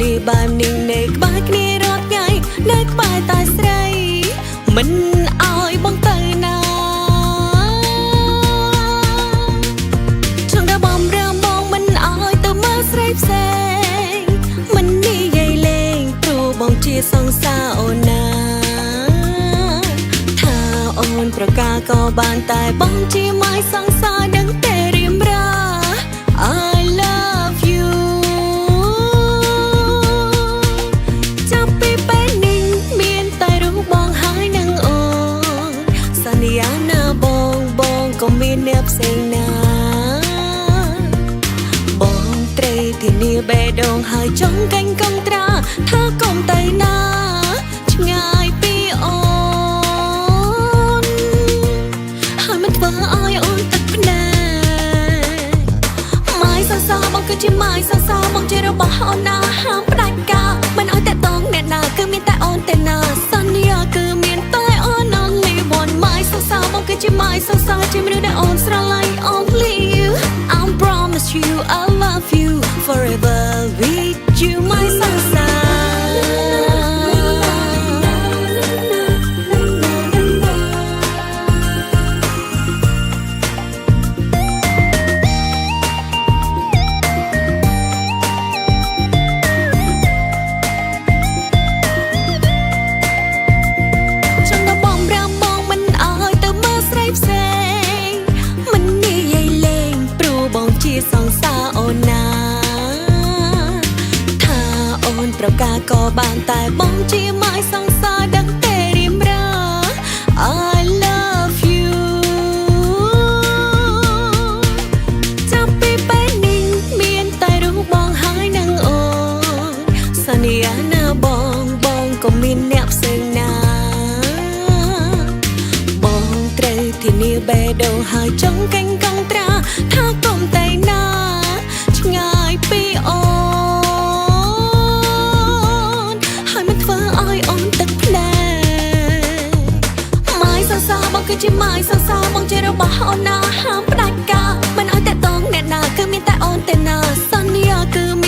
លាបាននឹងនៅក្បែរគ្នារាល់ថ្ងៃនៅក្បែរតែស្រី មិនអោយបងទៅណាចង់ដល់បំរើបងមិនអោយទៅមើលស្រីផ្សេងមិននិយាយលេងព្រោះបងជាសង្សារអូនណាថាអូនប្រកាក៏បានតែបងជាម៉ាយសង្សារដឹងតែ មានអ្នកផ្សេងណាបងត្រីធានាបេះដូងហើយចង់កាញ់កងត្រាថាកុំទៅណាឆ្ងាយពីអូនហើយមិនធ្វើឲ្យអូនទឹកភ្នែកម៉ាយសរសើរបងគឺជាម៉ាយសរសើរបងជារបស់អូនណាហាម you forever. With you ប្រកាក៏បានតែបងជាម៉ាយសង្សារដឹងតែរៀមរា I love you ចាប់ពីពេលនេះមានតែរូបបងហើយនឹងអូនសន្យាណាបងបងក៏មានអ្នកផ្សេងណាបងត្រូវធានាបេះដូងហើយចង់កាញ់កងត្រាថា បងគឺជាម៉ាយសរសើរបងជារបស់អូនណាហាមផ្ដាច់ការមិនឲ្យតែតងអ្នកណាគឺមានតែអូនតែណាសន្យាគឺមាន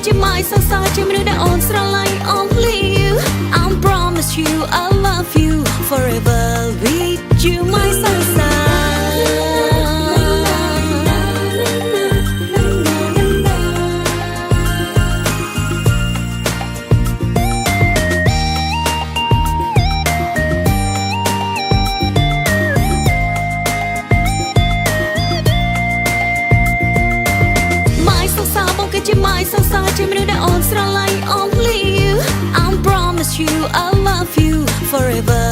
ជាម៉ាយសរសើរជាមនុស្សដែលអូនស្រឡាញ់ only you I promise you I love you forever with you my river.